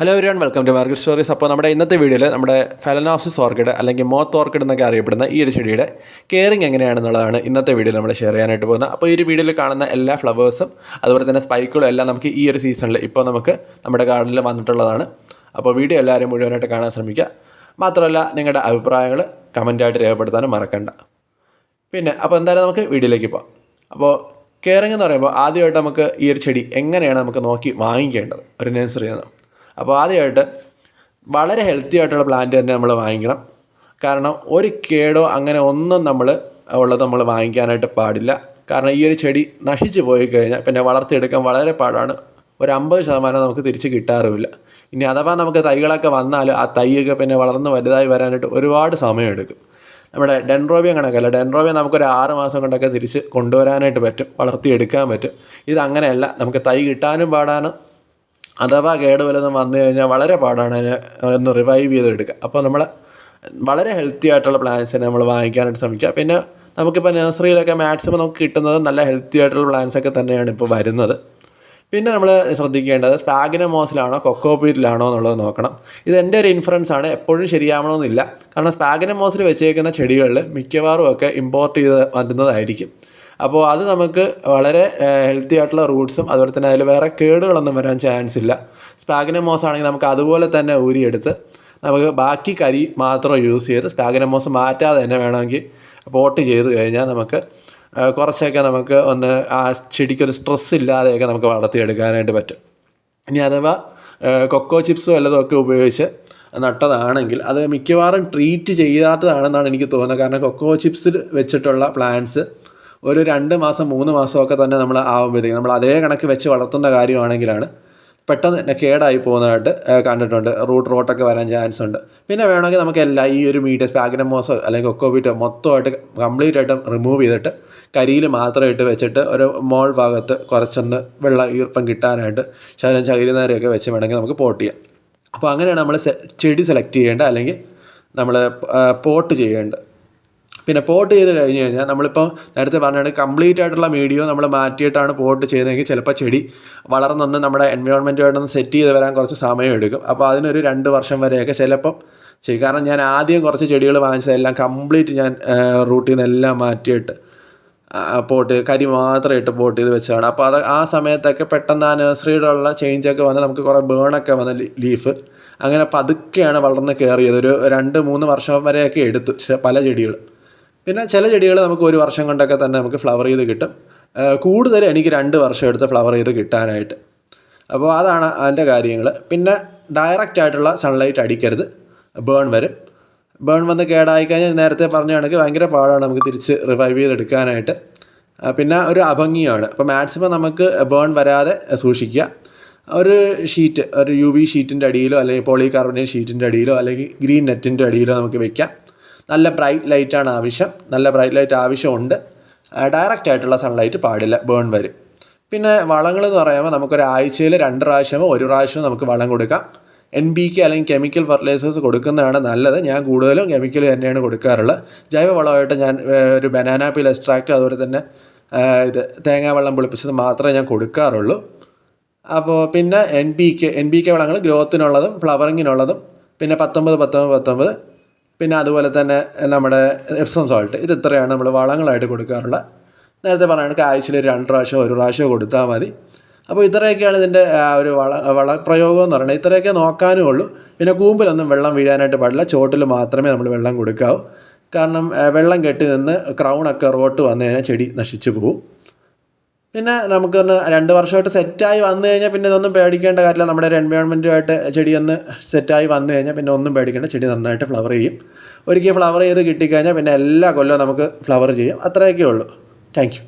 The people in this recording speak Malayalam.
Hello everyone welcome to market stories അപ്പോൾ നമ്മുടെ ഇന്നത്തെ വീഡിയോയിൽ നമ്മുടെ ഫെലനോപ്സിസ് ഓർക്കിഡ് അല്ലെങ്കിൽ മോത്ത് ഓർക്കിഡ് എന്നൊക്കെ അറിയപ്പെടുന്ന ഈ ഒരു ചെടിയുടെ കെയറിങ് എങ്ങനെയാണെന്നുള്ളതാണ് ഇന്നത്തെ വീഡിയോയിൽ നമ്മൾ ഷെയർ ചെയ്യാനായിട്ട് പോകുന്നത്. അപ്പോൾ ഈ ഒരു വീഡിയോയിൽ കാണുന്ന എല്ലാ ഫ്ലവേഴ്സും അതുപോലെ തന്നെ സ്പൈക്കുകളും എല്ലാം നമുക്ക് ഈ ഒരു സീസണിൽ ഇപ്പോൾ നമുക്ക് നമ്മുടെ ഗാർഡനിൽ വന്നിട്ടുള്ളതാണ്. അപ്പോൾ വീഡിയോ എല്ലാവരും മുഴുവനായിട്ട് കാണാൻ ശ്രമിക്കുക. മാത്രമല്ല നിങ്ങളുടെ അഭിപ്രായങ്ങൾ കമന്റായിട്ട് രേഖപ്പെടുത്താനും മറക്കണ്ട. പിന്നെ അപ്പോൾ എന്തായാലും നമുക്ക് വീഡിയോയിലേക്ക് പോകാം. അപ്പോൾ കെയറിങ് എന്ന് പറയുമ്പോൾ ആദ്യമായിട്ട് നമുക്ക് ഈ ഒരു ചെടി എങ്ങനെയാണ് നമുക്ക് നോക്കി വാങ്ങിക്കേണ്ടത്? ഒരു നഴ്സറിയിൽ നിന്ന് അപ്പോൾ ആദ്യമായിട്ട് വളരെ ഹെൽത്തി ആയിട്ടുള്ള പ്ലാന്റ് തന്നെ നമ്മൾ വാങ്ങിക്കണം. കാരണം ഒരു കേടോ അങ്ങനെ ഒന്നും നമ്മൾ ഉള്ളത് നമ്മൾ വാങ്ങിക്കാനായിട്ട് പാടില്ല. കാരണം ഈ ഒരു ചെടി നശിച്ചു പോയി കഴിഞ്ഞാൽ പിന്നെ വളർത്തിയെടുക്കാൻ വളരെ പാടാണ്. ഒരു അമ്പത് ശതമാനം നമുക്ക് തിരിച്ച് കിട്ടാറുമില്ല. ഇനി അഥവാ നമുക്ക് തൈകളൊക്കെ വന്നാൽ ആ തൈയൊക്കെ പിന്നെ വളർന്ന് വലുതായി വരാനായിട്ട് ഒരുപാട് സമയമെടുക്കും. നമ്മുടെ ഡെൻറോബിയ കണക്കല്ല ഡെൻറോബിയ നമുക്കൊരു ആറ് മാസം കൊണ്ടൊക്കെ തിരിച്ച് കൊണ്ടുവരാനായിട്ട് പറ്റും വളർത്തിയെടുക്കാൻ പറ്റും. ഇത് അങ്ങനെയല്ല. നമുക്ക് തൈ കിട്ടാനും പാടാണ് അഥവാ കേട് വല്ലതും വന്നു കഴിഞ്ഞാൽ വളരെ പാടാണ് അതിനെ ഒന്ന് റിവൈവ് ചെയ്തെടുക്കുക. അപ്പോൾ നമ്മൾ വളരെ ഹെൽത്തി ആയിട്ടുള്ള പ്ലാന്റ്സിനെ നമ്മൾ വാങ്ങിക്കാനായിട്ട് ശ്രമിക്കുക. പിന്നെ നമുക്കിപ്പോൾ നഴ്സറിയിലൊക്കെ മാക്സിമം നമുക്ക് കിട്ടുന്നത് നല്ല ഹെൽത്തി ആയിട്ടുള്ള പ്ലാന്റ്സൊക്കെ തന്നെയാണ് ഇപ്പോൾ വരുന്നത്. പിന്നെ നമ്മൾ ശ്രദ്ധിക്കേണ്ടത് സ്പാഗനമോസിലാണോ കൊക്കോപീറ്റിലാണോ എന്നുള്ളത് നോക്കണം. ഇത് എന്റെ ഒരു ഇൻഫറൻസ് ആണ്. എപ്പോഴും ശരിയാവണമെന്നില്ല. കാരണം സ്പാഗനമോസിൽ വെച്ചേക്കുന്ന ചെടികളിൽ മിക്കവാറും ഒക്കെ ഇമ്പോർട്ട് ചെയ്ത് വരുന്നതായിരിക്കും. അപ്പോൾ അത് നമുക്ക് വളരെ ഹെൽത്തി ആയിട്ടുള്ള റൂട്ട്സും അതുപോലെ തന്നെ അതിൽ വേറെ കേടുകളൊന്നും വരാൻ ചാൻസ് ഇല്ല. സ്പാഗനമോസ് ആണെങ്കിൽ നമുക്ക് അതുപോലെ തന്നെ ഊരിയെടുത്ത് നമുക്ക് ബാക്കി കരി മാത്രം യൂസ് ചെയ്ത് സ്പാഗനമോസ് മാറ്റാതെ തന്നെ വേണമെങ്കിൽ പോട്ട് ചെയ്ത് കഴിഞ്ഞാൽ നമുക്ക് കുറച്ചൊക്കെ നമുക്ക് ഒന്ന് ആ ചെടിക്കൊരു സ്ട്രെസ് ഇല്ലാതെയൊക്കെ നമുക്ക് വളർത്തിയെടുക്കാനായിട്ട് പറ്റും. ഇനി അഥവാ കൊക്കോ ചിപ്സ് വല്ലതും ഒക്കെ ഉപയോഗിച്ച് നട്ടതാണെങ്കിൽ അത് മിക്കവാറും ട്രീറ്റ് ചെയ്യാത്തതാണെന്നാണ് എനിക്ക് തോന്നുന്നത്. കാരണം കൊക്കോ ചിപ്സിൽ വെച്ചിട്ടുള്ള പ്ലാന്റ്സ് ഒരു രണ്ട് മാസം മൂന്ന് മാസമൊക്കെ തന്നെ നമ്മൾ ആകുമ്പോഴത്തേക്കും നമ്മൾ അതേ കണക്ക് വെച്ച് വളർത്തുന്ന കാര്യമാണെങ്കിലാണ് പെട്ടെന്ന് തന്നെ കേടായി പോകുന്നതായിട്ട് കണ്ടിട്ടുണ്ട്. റൂട്ട് റോട്ടൊക്കെ വരാൻ ചാൻസ് ഉണ്ട്. പിന്നെ വേണമെങ്കിൽ നമുക്ക് എല്ലാ ഈ ഒരു മീറ്റ് സ്പാഗ്നമോസോ അല്ലെങ്കിൽ കൊക്കോബീറ്റോ മൊത്തമായിട്ട് കംപ്ലീറ്റ് ആയിട്ട് റിമൂവ് ചെയ്തിട്ട് കരിയിൽ ഇട്ട് വെച്ചിട്ട് ഒരു മോൾ ഭാഗത്ത് കുറച്ചൊന്ന് വെള്ളം ഈർപ്പം കിട്ടാനായിട്ട് ശകലം ചകിരിനേരെയൊക്കെ വെച്ച് വേണമെങ്കിൽ നമുക്ക് പോട്ട് ചെയ്യാം. അപ്പോൾ അങ്ങനെയാണ് നമ്മൾ ചെടി സെലക്ട് ചെയ്യേണ്ടത് അല്ലെങ്കിൽ നമ്മൾ പോട്ട് ചെയ്യേണ്ടത്. പിന്നെ പോർട്ട് ചെയ്ത് കഴിഞ്ഞ് കഴിഞ്ഞാൽ നമ്മളിപ്പോൾ നേരത്തെ പറഞ്ഞാണ് കംപ്ലീറ്റ് ആയിട്ടുള്ള മീഡിയോ നമ്മൾ മാറ്റിയിട്ടാണ് പോർട്ട് ചെയ്തതെങ്കിൽ ചിലപ്പോൾ ചെടി വളർന്നൊന്ന് നമ്മുടെ എൻവയോൺമെന്റുമായിട്ടൊന്ന് സെറ്റ് ചെയ്ത് വരാൻ കുറച്ച് സമയം എടുക്കും. അപ്പോൾ അതിനൊരു രണ്ട് വർഷം വരെയൊക്കെ ചിലപ്പം ചെയ്യും. കാരണം ഞാൻ ആദ്യം കുറച്ച് ചെടികൾ വാങ്ങിച്ചതെല്ലാം കംപ്ലീറ്റ് ഞാൻ റൂട്ടിൽ നിന്നെല്ലാം മാറ്റിയിട്ട് പോട്ട് കരി മാത്രം ഇട്ട് പോട്ട് ചെയ്ത് വെച്ചതാണ്. അപ്പോൾ അത് ആ സമയത്തൊക്കെ പെട്ടെന്ന് ആ നഴ്സറിയിലുള്ള ചേഞ്ചൊക്കെ വന്ന് നമുക്ക് കുറേ ബേണൊക്കെ വന്ന് ലീഫ് അങ്ങനെ പതുക്കെയാണ് വളർന്ന് കയറിയത് ഒരു രണ്ട് മൂന്ന് വർഷം വരെയൊക്കെ എടുത്തു പല ചെടികളും പിന്നെ ചില ചെടികൾ നമുക്ക് ഒരു വർഷം കൊണ്ടൊക്കെ തന്നെ നമുക്ക് ഫ്ലവർ ചെയ്ത് കിട്ടും. കൂടുതൽ എനിക്ക് രണ്ട് വർഷം എടുത്ത് ഫ്ലവർ ചെയ്ത് കിട്ടാനായിട്ട്. അപ്പോൾ അതാണ് അതിന്റെ കാര്യങ്ങൾ. പിന്നെ ഡയറക്റ്റ് ആയിട്ടുള്ള സൺലൈറ്റ് അടിക്കരുത്. ബേൺ വരും. ബേൺ വന്ന് കേടായി കഴിഞ്ഞാൽ നേരത്തെ പറഞ്ഞ കണക്ക് ഭയങ്കര പാടാണ് നമുക്ക് തിരിച്ച് റിവൈവ് ചെയ്തെടുക്കാനായിട്ട്. പിന്നെ ഒരു അഭംഗിയാണ്. അപ്പോൾ മാക്സിമം നമുക്ക് ബേൺ വരാതെ സൂക്ഷിക്കുക. ഒരു ഷീറ്റ് ഒരു യു വി ഷീറ്റിന്റെ അടിയിലോ അല്ലെങ്കിൽ പോളി കാർബണേറ്റ് ഷീറ്റിന്റെ അടിയിലോ അല്ലെങ്കിൽ ഗ്രീൻ നെറ്റിന്റെ അടിയിലോ നമുക്ക് വെക്കാം. നല്ല ബ്രൈറ്റ് ലൈറ്റാണ് ആവശ്യം. നല്ല ബ്രൈറ്റ് ലൈറ്റ് ആവശ്യമുണ്ട്. ഡയറക്റ്റ് ആയിട്ടുള്ള സൺലൈറ്റ് പാടില്ല ബേൺ വരും. പിന്നെ വളങ്ങൾ എന്ന് പറയുമ്പോൾ നമുക്കൊരു ആഴ്ചയിൽ രണ്ട് പ്രാവശ്യമോ ഒരു പ്രാവശ്യമോ നമുക്ക് വളം കൊടുക്കാം. എൻ ബി കെ അല്ലെങ്കിൽ കെമിക്കൽ ഫെർട്ടിലൈസേഴ്സ് കൊടുക്കുന്നതാണ് നല്ലത്. ഞാൻ കൂടുതലും കെമിക്കൽ തന്നെയാണ് കൊടുക്കാറുള്ളത്. ജൈവവളമായിട്ട് ഞാൻ ഒരു ബനാന പീൽ എക്സ്ട്രാക്റ്റ് അതുപോലെ തന്നെ ഇത് തേങ്ങാ വെള്ളം പുളിപ്പിച്ചത് മാത്രമേ ഞാൻ കൊടുക്കാറുള്ളൂ. അപ്പോൾ പിന്നെ N B K N B K വളങ്ങൾ ഗ്രോത്തിനുള്ളതും ഫ്ലവറിങ്ങിനുള്ളതും പിന്നെ പത്തൊമ്പത് പത്തൊമ്പത് പത്തൊമ്പത് പിന്നെ അതുപോലെ തന്നെ നമ്മുടെ എപ്സം സോൾട്ട് ഇത് ഇത്രയാണ് നമ്മൾ വളങ്ങളായിട്ട് കൊടുക്കാറുള്ളത് നേരത്തെ പറയുകയാണെങ്കിൽ ആഴ്ചയിൽ രണ്ട് പ്രാവശ്യം ഒരു പ്രാവശ്യം കൊടുത്താൽ മതി. അപ്പോൾ ഇത്രയൊക്കെയാണ് ഇതിന്റെ ഒരു വള വളപ്രയോഗം എന്ന് പറയുന്നത്. ഇത്രയൊക്കെ നോക്കാനും ഉള്ളൂ. പിന്നെ കൂമ്പിലൊന്നും വെള്ളം വീഴാനായിട്ട് പാടില്ല. ചോട്ടിൽ മാത്രമേ നമ്മൾ വെള്ളം കൊടുക്കാവൂ. കാരണം വെള്ളം കെട്ടി നിന്ന് ക്രൗണൊക്കെ റോട്ട് വന്നു കഴിഞ്ഞാൽ ചെടി നശിച്ചു പോകും പിന്നെ നമുക്കൊന്ന് രണ്ട് വർഷമായിട്ട് സെറ്റായി വന്നു കഴിഞ്ഞാൽ പിന്നെ ഇതൊന്നും പേടിക്കേണ്ട കാര്യമില്ല. നമ്മുടെ ഒരു എൻവയോൺമെന്റുമായിട്ട് ചെടി ഒന്ന് സെറ്റായി വന്നു കഴിഞ്ഞാൽ പിന്നെ ഒന്നും പേടിക്കേണ്ട. ചെടി നന്നായിട്ട് ഫ്ലവർ ചെയ്യും. ഒരിക്കൽ ഫ്ലവർ ചെയ്ത് കിട്ടിക്കഴിഞ്ഞാൽ പിന്നെ എല്ലാ കൊല്ലവും നമുക്ക് ഫ്ലവർ ചെയ്യും. അത്രയൊക്കെ ഉള്ളൂ. താങ്ക്